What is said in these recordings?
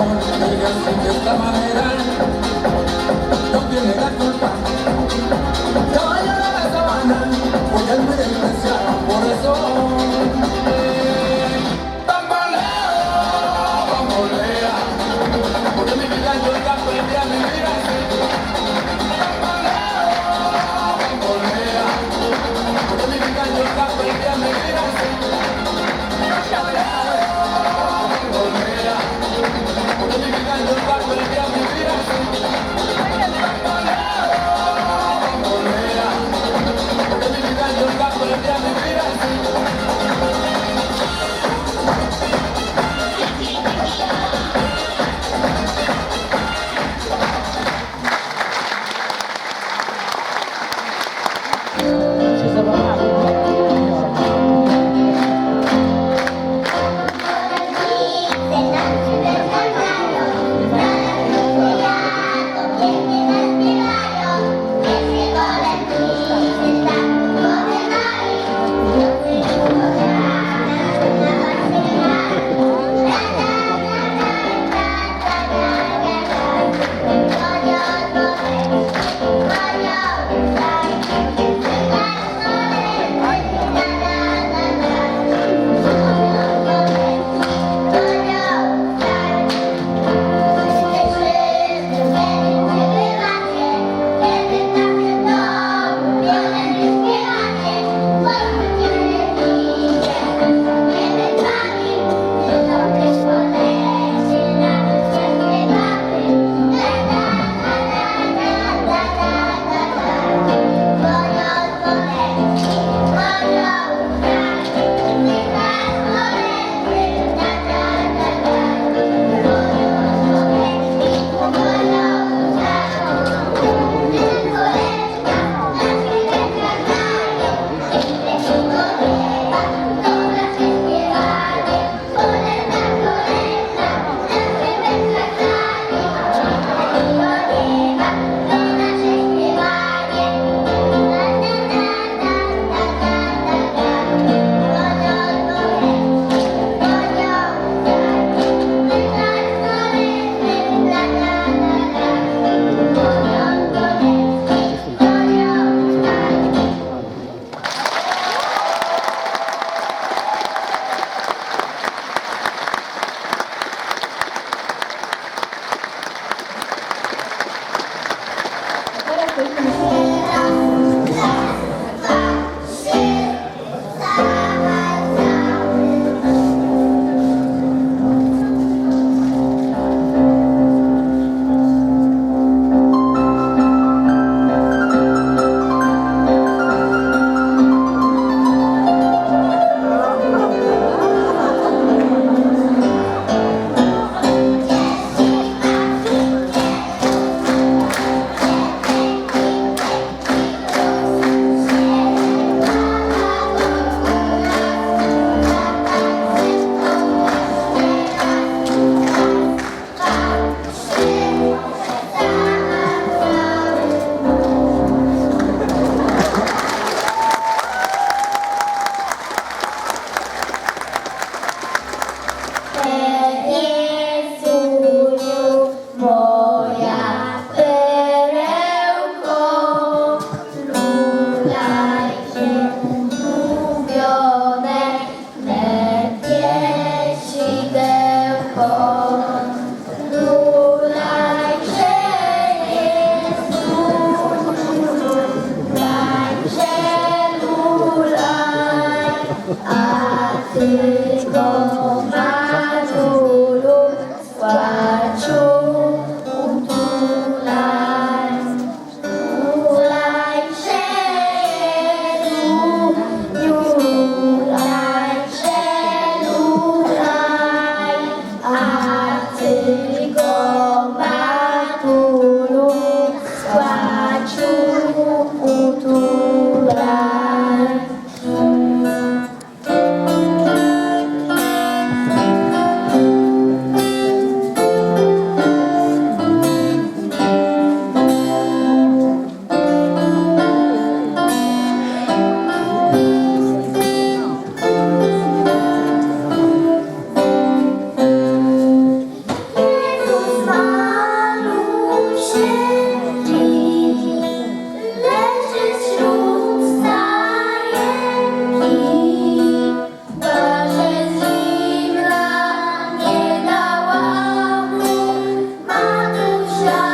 amor, siente esta manera, no tiene la culpa. shine.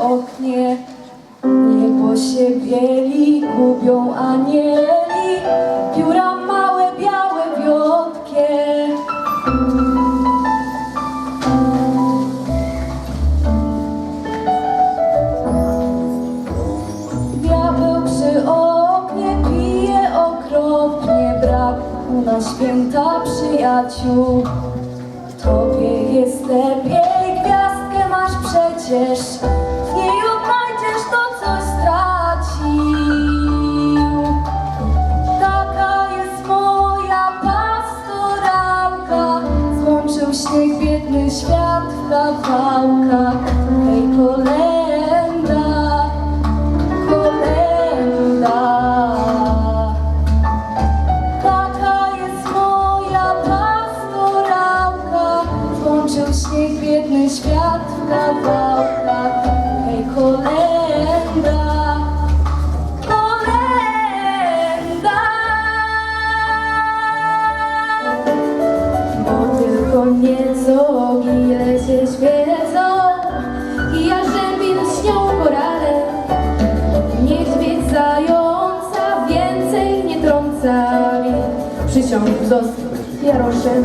oknie. Niebo się bieli gubią, a nie nogi lecie świecą i aż dębin śnią korale. Niedźwiedź zająca więcej nie trąca mi. Przysiąg został jaroszem.